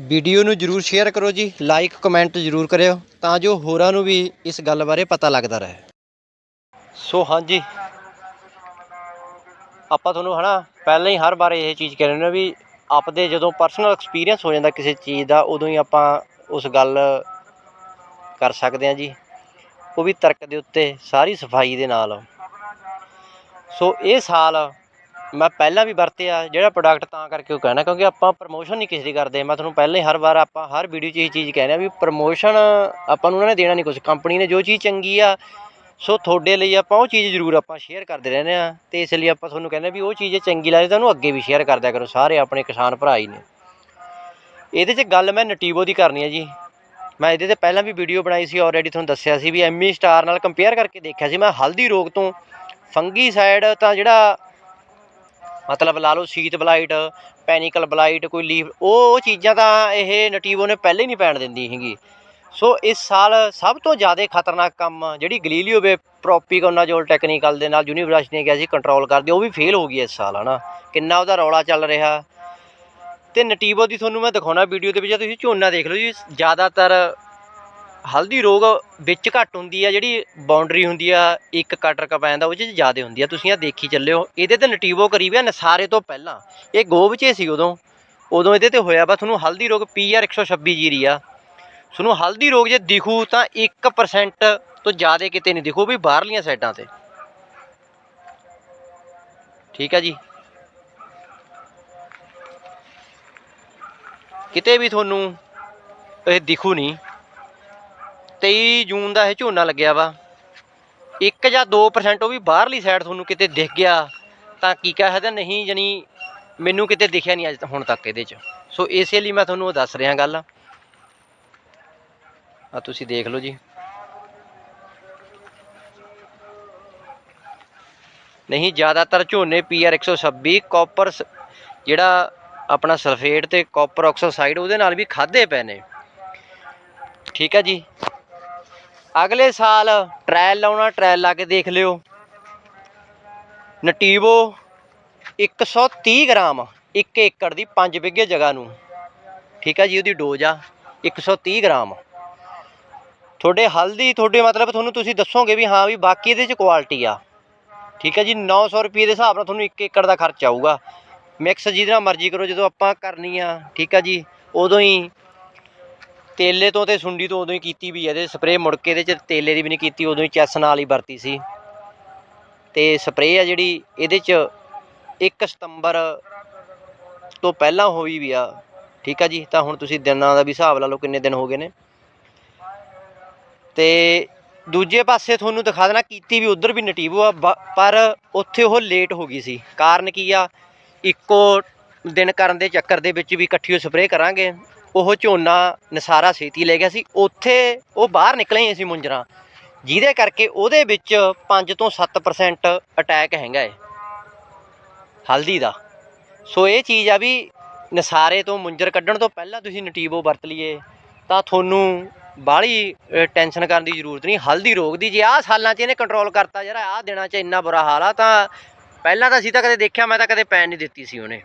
Video ਨੂੰ ਜਰੂਰ share ਕਰੋ ਜੀ ਲਾਈਕ ਕਮੈਂਟ ਜਰੂਰ ਕਰਿਓ, ਤਾਂ ਜੋ ਹੋਰਾਂ ਨੂੰ ਵੀ ਇਸ ਗੱਲ ਬਾਰੇ ਪਤਾ ਲੱਗਦਾ ਰਹੇ। ਸੋ ਹਾਂਜੀ, ਆਪਾਂ ਤੁਹਾਨੂੰ ਹਨਾ, ਪਹਿਲਾਂ ਹੀ ਹਰ ਵਾਰ ਇਹ ਚੀਜ਼ ਕਹਿ ਰਹੇ ਨੇ ਵੀ ਆਪਦੇ ਜਦੋਂ ਪਰਸਨਲ ਐਕਸਪੀਰੀਅੰਸ ਹੋ ਜਾਂਦਾ ਕਿਸੇ ਚੀਜ਼ ਦਾ, ਉਦੋਂ ਹੀ ਆਪਾਂ ਉਸ ਗੱਲ ਕਰ ਸਕਦੇ ਹਾਂ ਜੀ। ਉਹ ਵੀ ਤਰਕ ਦੇ ਉੱਤੇ, ਸਾਰੀ ਸਫ਼ਾਈ ਦੇ ਨਾਲ। ਸੋ ਇਹ ਸਾਲ ਮੈਂ ਪਹਿਲਾਂ ਵੀ ਵਰਤਿਆ, ਜਿਹੜਾ ਪ੍ਰੋਡਕਟ ਤਾਂ ਕਰਕੇ ਉਹ ਕਹਿਣਾ, ਕਿਉਂਕਿ ਆਪਾਂ ਪ੍ਰਮੋਸ਼ਨ ਨਹੀਂ ਕਿਸੇ ਦੀ ਕਰਦੇ। ਮੈਂ ਤੁਹਾਨੂੰ ਪਹਿਲਾਂ ਹੀ ਹਰ ਵਾਰ ਆਪਾਂ ਹਰ ਵੀਡੀਓ 'ਚ ਇਹ ਚੀਜ਼ ਕਹਿੰਦੇ ਆ ਵੀ ਪ੍ਰਮੋਸ਼ਨ ਆਪਾਂ ਨੂੰ ਉਹਨਾਂ ਨੇ ਦੇਣਾ ਨਹੀਂ ਕੁਝ ਕੰਪਨੀ ਨੇ ਜੋ ਚੀਜ਼ ਚੰਗੀ ਆ, ਸੋ ਤੁਹਾਡੇ ਲਈ ਆਪਾਂ ਉਹ ਚੀਜ਼ ਜ਼ਰੂਰ ਆਪਾਂ ਸ਼ੇਅਰ ਕਰਦੇ ਰਹਿੰਦੇ ਆ ਤੇ ਇਸ ਲਈ ਆਪਾਂ ਤੁਹਾਨੂੰ ਕਹਿੰਦੇ ਵੀ ਉਹ ਚੀਜ਼ ਚੰਗੀ ਲੱਗਦੀ ਤਾਂ ਉਹਨੂੰ ਅੱਗੇ ਵੀ ਸ਼ੇਅਰ ਕਰਦਿਆ ਕਰੋ, ਸਾਰੇ ਆਪਣੇ ਕਿਸਾਨ ਭਰਾ ਹੀ ਨੇ। ਇਹਦੇ 'ਚ ਗੱਲ ਮੈਂ ਨਟੀਵੋ ਦੀ ਕਰਨੀ ਹੈ ਜੀ। ਮੈਂ ਇਹਦੇ ਤੇ ਪਹਿਲਾਂ ਵੀ ਵੀਡੀਓ ਬਣਾਈ ਸੀ ਆਲਰੇਡੀ ਤੁਹਾਨੂੰ ਦੱਸਿਆ ਸੀ ਵੀ ਐਮੀ ਸਟਾਰ ਨਾਲ ਕੰਪੇਅਰ ਕਰਕੇ ਦੇਖਿਆ ਸੀ। ਮੈਂ ਹਲਦੀ ਰੋਗ ਤੋਂ, ਫੰਗੀ ਸਾਈਡ ਤਾਂ ਜਿਹੜਾ ਮਤਲਬ ਲਾ ਲਓ ਸੀਤ ਬਲਾਈਟ, ਪੈਨੀਕਲ ਬਲਾਈਟ, ਕੋਈ ਲੀਫ ਉਹ ਉਹ ਚੀਜ਼ਾਂ ਤਾਂ ਇਹ ਨਟੀਵੋ ਨੇ ਪਹਿਲੇ ਨਹੀਂ ਪੈਣ ਦਿੰਦੀ ਹੈਗੀ। ਸੋ ਇਸ ਸਾਲ ਸਭ ਤੋਂ ਜ਼ਿਆਦਾ ਖਤਰਨਾਕ ਕੰਮ ਜਿਹੜੀ ਗਲੀਲੀਓ ਵੇ ਪ੍ਰੋਪੀਕੋਨਾਜੋਲ ਟੈਕਨੀਕਲ ਦੇ ਨਾਲ ਯੂਨੀਵਰਸਿਟੀ ਨੇ ਕਿਹਾ ਸੀ ਕੰਟਰੋਲ ਕਰਦੇ, ਉਹ ਵੀ ਫੇਲ ਹੋ ਗਈ ਇਸ ਸਾਲ, ਹਨਾ। ਕਿੰਨਾ ਉਹਦਾ ਰੌਲਾ ਚੱਲ ਰਿਹਾ। ਤੇ ਨਟੀਵੋ ਦੀ ਤੁਹਾਨੂੰ ਮੈਂ ਦਿਖਾਉਣਾ ਵੀਡੀਓ ਦੇ ਵਿੱਚ ਤੁਸੀਂ ਝੋਨਾ ਦੇਖ ਲਓ ਜੀ, ਜ਼ਿਆਦਾਤਰ ਹਲਦੀ ਰੋਗ ਵਿੱਚ ਘੱਟ ਹੁੰਦੀ ਆ, ਜਿਹੜੀ ਬਾਉਂਡਰੀ ਹੁੰਦੀ ਆ, ਇੱਕ ਕਟਰ ਕਪੈਨ ਦਾ ਉਹ 'ਚ ਜ਼ਿਆਦਾ ਹੁੰਦੀ ਆ। ਤੁਸੀਂ ਆ ਦੇਖੀ ਚੱਲਿਓ ਇਹਦੇ ਤੇ ਨਟੀਵੋ ਕਰੀਬ ਆ ਨਸਾਰੇ ਤੋਂ ਪਹਿਲਾਂ। ਇਹ ਗੋਬ 'ਚ ਸੀ ਉਦੋਂ। ਉਦੋਂ ਇਹਦੇ ਤੇ ਹੋਇਆ ਵਾ, ਤੁਹਾਨੂੰ ਹਲਦੀ ਰੋਗ ਪੀਆਰ 126 ਜੀਰੀ ਆ। ਤੁਹਾਨੂੰ ਹਲਦੀ ਰੋਗ ਜੇ ਦਿਖੂ ਤਾਂ 1% ਤੋਂ ਜ਼ਿਆਦਾ ਕਿਤੇ ਨਹੀਂ ਦਿਖੂ ਵੀ ਬਾਹਰਲੀਆਂ ਸਾਈਡਾਂ ਤੇ। ਠੀਕ ਆ ਜੀ। ਕਿਤੇ ਵੀ ਤੁਹਾਨੂੰ ਇਹ ਦਿਖੂ ਨਹੀਂ। 23 ਜੂਨ ਦਾ ਇਹ ਝੋਨਾ ਲੱਗਿਆ ਵਾ। 1 ਜਾਂ 2% ਉਹ ਵੀ ਬਾਹਰਲੀ ਸਾਈਡ ਤੁਹਾਨੂੰ ਕਿਤੇ ਦਿਖ ਗਿਆ, ਤਾਂ ਕੀ ਕਹਿ ਸਕਦੇ ਨਹੀਂ ਜਣੀ ਮੈਨੂੰ ਕਿਤੇ ਦਿਖਿਆ ਨਹੀਂ ਅੱਜ ਹੁਣ ਤੱਕ ਇਹਦੇ 'ਚ। ਸੋ ਇਸੇ ਲਈ ਮੈਂ ਤੁਹਾਨੂੰ ਉਹ ਦੱਸ ਰਿਹਾ ਗੱਲ। ਆ ਤੁਸੀਂ ਦੇਖ ਲਓ ਜੀ। ਨਹੀਂ, ਜ਼ਿਆਦਾਤਰ ਝੋਨੇ ਪੀਆਰ 126 ਕਾਪਰ ਸ- ਜਿਹੜਾ ਆਪਣਾ ਸਲਫੇਟ ਤੇ ਕਾਪਰ ਆਕਸਾਈਡ ਉਹਦੇ ਨਾਲ ਵੀ ਖਾਦੇ ਪਏ ਨੇ। ਠੀਕ ਹੈ ਜੀ। ਅਗਲੇ ਸਾਲ ਟ੍ਰਾਇਲ ਲਾਉਣਾ ਟ੍ਰਾਇਲ ਲਾ ਕੇ ਦੇਖ ਲਿਓ। ਨਟੀਵੋ 130 ਗ੍ਰਾਮ 1 ਏਕੜ ਦੀ 5 ਵਿਗੇ ਜਗ੍ਹਾ ਨੂੰ। ਠੀਕ ਆ ਜੀ, ਉਹਦੀ ਡੋਜ਼ ਆ 130 ਗ੍ਰਾਮ। ਤੁਹਾਡੇ ਹਲਦੀ, ਤੁਹਾਡੇ ਮਤਲਬ ਤੁਹਾਨੂੰ ਤੁਸੀਂ ਦੱਸੋਗੇ ਵੀ ਹਾਂ ਵੀ ਬਾਕੀ ਇਹਦੇ ਚ ਕੁਆਲਿਟੀ ਆ। ਠੀਕ ਹੈ ਜੀ 900 ਰੁਪਏ ਦੇ ਹਿਸਾਬ ਨਾਲ ਤੁਹਾਨੂੰ 1 ਏਕੜ ਦਾ ਖਰਚ ਆਊਗਾ। ਮਿਕਸ ਜਿਹਦੇ ਨਾਲ ਮਰਜ਼ੀ ਕਰੋ, ਜਦੋਂ ਆਪਾਂ ਕਰਨੀ ਆ, ਠੀਕ ਆ ਜੀ, ਉਦੋਂ ਹੀ ਤੇਲੇ ਤੋਂ ਤੇ ਸੁੰਡੀ ਤੋਂ ਉਦੋਂ ਹੀ ਕੀਤੀ ਵੀ ਹੈ ਇਹਦੇ ਸਪਰੇਅ ਮੁੜ ਕੇ ਇਹਦੇ ਚ ਤੇਲੇ ਦੀ ਵੀ ਨਹੀਂ ਕੀਤੀ, ਉਦੋਂ ਹੀ ਚੈਸ ਨਾਲ ਹੀ ਵਰਤੀ ਸੀ। ਤੇ ਸਪਰੇਅ ਆ ਜਿਹੜੀ ਇਹਦੇ ਚ 1 ਸਤੰਬਰ ਤੋਂ ਪਹਿਲਾਂ ਹੋਈ ਵੀ ਆ। ਠੀਕ ਆ ਜੀ? ਤਾਂ ਹੁਣ ਤੁਸੀਂ ਦਿਨਾਂ ਦਾ ਵੀ ਹਿਸਾਬ ਲਾ ਲਓ ਕਿੰਨੇ ਦਿਨ ਹੋ ਗਏ ਨੇ। ਤੇ ਦੂਜੇ ਪਾਸੇ ਤੁਹਾਨੂੰ ਦਿਖਾ ਦੇਣਾ, ਕੀਤੀ ਵੀ ਉਧਰ ਵੀ ਨਟੀਵੋ ਆ, ਬ- ਪਰ ਉੱਥੇ ਉਹ ਲੇਟ ਹੋ ਗਈ ਸੀ। ਕਾਰਨ ਕੀ ਆ? ਇੱਕੋ ਦਿਨ ਕਰਨ ਦੇ ਚੱਕਰ ਦੇ ਵਿੱਚ ਵੀ ਇਕੱਠੀ ਸਪਰੇਅ ਕਰਾਂਗੇ। ਉਹ ਝੋਨਾ ਨਸਾਰਾ ਛੇਤੀ ਲੈ ਗਿਆ ਸੀ। ਉੱਥੇ ਉਹ ਬਾਹਰ ਨਿਕਲੇ ਸੀ ਮੁੰਜਰਾ। ਜਿਹਦੇ ਕਰਕੇ ਉਹਦੇ ਵਿੱਚ 5 ਤੋਂ 7% ਅਟੈਕ ਹੈਗਾ ਏ। ਹਲਦੀ ਦਾ। ਸੋ ਇਹ ਚੀਜ਼ ਆ ਵੀ ਨਸਾਰੇ ਤੋਂ ਮੁੰਜਰ ਕੱਢਣ ਤੋਂ ਪਹਿਲਾਂ ਤੁਸੀਂ ਨਟੀਬੋ ਵਰਤ ਲਈਏ, ਤਾਂ ਤੁਹਾਨੂੰ ਬਾਹਲੀ ਟੈਨਸ਼ਨ ਕਰਨ ਦੀ ਜ਼ਰੂਰਤ ਨਹੀਂ। ਹਲਦੀ ਰੋਗ ਦੀ, ਜੇ ਆਹ ਸਾਲਾਂ 'ਚ ਇਹਨੇ ਕੰਟਰੋਲ ਕਰਤਾ, ਯਾਰ ਆਹ ਦਿਨਾਂ 'ਚ ਇੰਨਾ ਬੁਰਾ ਹਾਲ ਆ, ਤਾਂ ਪਹਿਲਾਂ ਤਾਂ ਅਸੀਂ ਤਾਂ ਕਦੇ ਦੇਖਿਆ, ਮੈਂ ਤਾਂ ਕਦੇ ਪੈਣ ਨਹੀਂ ਦਿੱਤੀ ਸੀ ਉਹਨੇ।